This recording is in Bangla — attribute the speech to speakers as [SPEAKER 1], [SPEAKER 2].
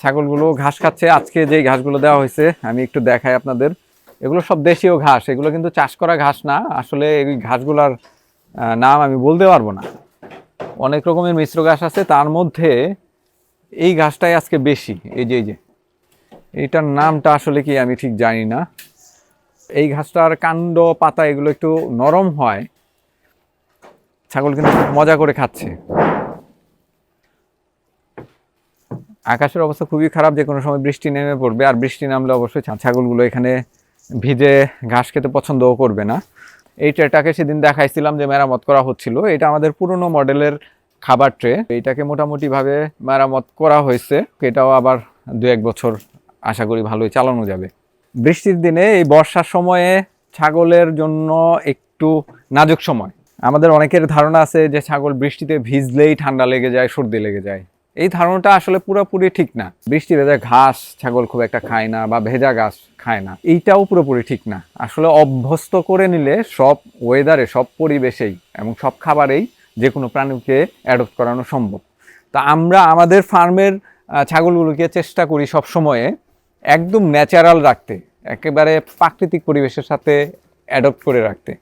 [SPEAKER 1] ছাগলগুলো ঘাস খাচ্ছে। আজকে যে ঘাসগুলো দেওয়া হয়েছে, আমি একটু দেখাই আপনাদের। এগুলো সব দেশীয় ঘাস, এগুলো কিন্তু চাষ করা ঘাস না। আসলে এই ঘাসগুলার নাম আমি বলতে পারব না। অনেক রকমের মিশ্র ঘাস আছে, তার মধ্যে এই ঘাসটাই আজকে বেশি। এই যে এই যে, এইটার নামটা আসলে কি আমি ঠিক জানি না। এই ঘাসটার কাণ্ড, পাতা এগুলো একটু নরম হয়। ছাগল কিন্তু মজা করে খাচ্ছে। আকাশের অবস্থা খুবই খারাপ, যে কোনো সময় বৃষ্টি নেমে পড়বে, আর বৃষ্টি নামলে অবশ্যই ছাগলগুলো এখানে ভিজে ঘাস খেতে পছন্দও করবে না। এই ট্রেটাকে সেদিন দেখাইছিলাম যে মেরামত করা হচ্ছিল। এটা আমাদের পুরনো মডেলের খাবার ট্রে। এইটাকে মোটামুটিভাবে মেরামত করা হয়েছে। এটাও আবার দু এক বছর আশা করি ভালোই চালানো যাবে। বৃষ্টির দিনে এই বর্ষার সময়ে ছাগলের জন্য একটু নাজুক সময়। আমাদের অনেকের ধারণা আছে যে ছাগল বৃষ্টিতে ভিজলেই ঠান্ডা লেগে যায়, সর্দি লেগে যায়। এই ধারণাটা আসলে পুরোপুরি ঠিক না। বৃষ্টি ভেজা ঘাস, ছাগল খুব একটা খায় না বা ভেজা ঘাস খায় না, এইটাও পুরোপুরি ঠিক না। আসলে অভ্যস্ত করে নিলে সব ওয়েদারে সব পরিবেশেই এবং সব খাবারেই যে কোনো প্রাণীকে অ্যাডপ্ট করানো সম্ভব। তা আমরা আমাদের ফার্মের ছাগলগুলোকে চেষ্টা করি সব সময়ে একদম ন্যাচারাল রাখতে, একেবারে প্রাকৃতিক পরিবেশের সাথে অ্যাডপ্ট করে রাখতে।